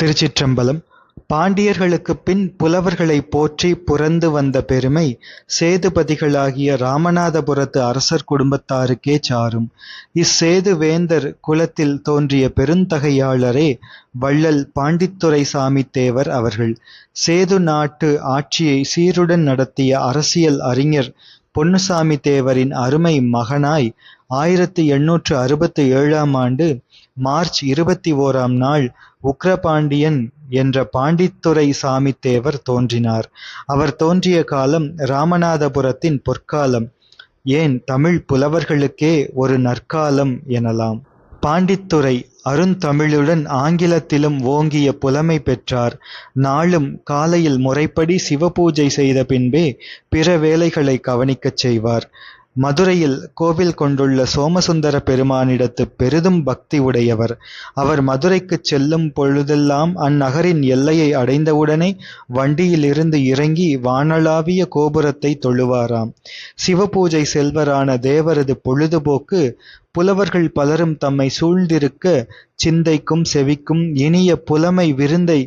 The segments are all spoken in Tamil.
திருச்சிற்றம்பலம் பாண்டியர்களுக்கு பின் புலவர்களை போற்றி புரந்து வந்த பெருமை சேதுபதிகளாகிய இராமநாதபுரத்து அரசர் குடும்பத்தாருக்கே சாரும். இச்சேது வேந்தர் குலத்தில் தோன்றிய பெருந்தகையாளரே வள்ளல் பாண்டித்துரைசாமித் தேவர் அவர்கள். சேது நாட்டு ஆட்சியை சீருடன் நடத்திய அரசியல் அறிஞர் பொன்னுசாமி தேவரின் அருமை மகனாய் ஆயிரத்தி எண்ணூற்று அறுபத்து ஏழாம் ஆண்டு மார்ச் இருபத்தி ஓராம் நாள் உக்ரபாண்டியன் என்ற பாண்டித்துரைசாமித் தேவர் தோன்றினார். அவர் தோன்றிய காலம் ராமநாதபுரத்தின் பொற்காலம். ஏன் தமிழ் புலவர்களுக்கே ஒரு நற்காலம் எனலாம். பாண்டித்துரை அருந்தமிழுடன் ஆங்கிலத்திலும் ஓங்கிய புலமை பெற்றார். நாளும் காலையில் முறைப்படி சிவபூஜை செய்த பின்பே பிற வேலைகளைக் கவனிக்கச் செய்வார். மதுரையில் கோவில் கொண்டுள்ள சோமசுந்தரப் பெருமானிடத்துப் பெரிதும் பக்தி உடையவர். அவர் மதுரைக்குச் செல்லும் பொழுதெல்லாம் அந்நகரின் எல்லையை அடைந்தவுடனே வண்டியிலிருந்து இறங்கி வானளாவிய கோபுரத்தைத் தொழுவாராம். சிவபூஜை செல்வரான தேவரது பொழுதுபோக்கு புலவர்கள் பலரும் தம்மைச் சூழ்ந்திருக்க சிந்தைக்கும் செவிக்கும் இனிய புலமை விருந்தை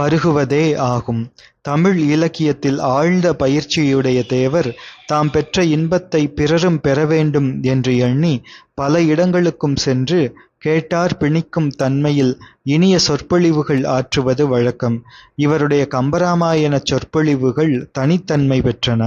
பருகுவதே ஆகும். தமிழ் இலக்கியத்தில் ஆழ்ந்த பயிற்சியுடைய தேவர் தாம் பெற்ற இன்பத்தைப் பிறரும் பெற வேண்டும் என்று எண்ணி பல இடங்களுக்கும் சென்று கேட்டார் பிணிக்கும் தன்மையில் இனிய சொற்பொழிவுகள் ஆற்றுவது வழக்கம். இவருடைய கம்பராமாயணச் சொற்பொழிவுகள் தனித்தன்மை பெற்றன.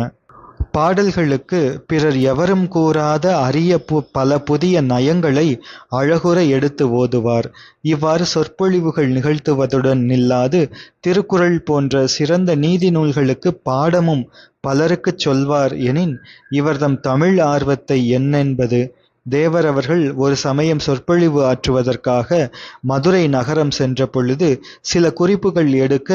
பாடல்களுக்கு பிறர் எவரும் கூறாத அரிய பல புதிய நயங்களை அழகுற எடுத்து ஓதுவார். இவ்வாறு சொற்பொழிவுகள் நிகழ்த்துவதுடன் நில்லாது திருக்குறள் போன்ற சிறந்த நீதி நூல்களுக்குப் பாடமும் பலருக்குச் சொல்வார் எனின் இவர்தம் தமிழ் ஆர்வத்தை என்னென்பது? தேவர் அவர்கள் ஒரு சமயம் சொற்பொழிவு ஆற்றுவதற்காக மதுரை நகரம் சென்ற பொழுது சில குறிப்புகள் எடுக்க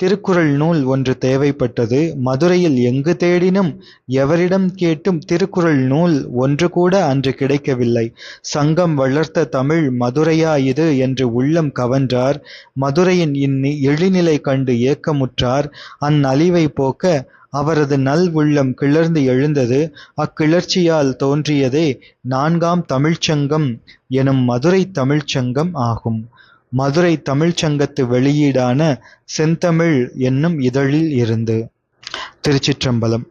திருக்குறள் நூல் ஒன்று தேவைப்பட்டது. மதுரையில் எங்கு தேடினும் எவரிடம் கேட்டும் திருக்குறள் நூல் ஒன்று கூட அன்று கிடைக்கவில்லை. சங்கம் வளர்த்த தமிழ் மதுரையா இது என்று உள்ளம் கவன்றார். மதுரையின் இழிநிலை கண்டு ஏக்கமுற்றார். அந்நலிவை போக்க அவரது நல் உள்ளம் கிளர்ந்து எழுந்தது. அக்கிளர்ச்சியால் தோன்றியதே நான்காம் தமிழ்ச்சங்கம் எனும் மதுரைத் தமிழ்ச்சங்கம் ஆகும். மதுரை தமிழ்ச் சங்கத்து வெளியீடான செந்தமிழ் என்னும் இதழில் இருந்து. திருச்சிற்றம்பலம்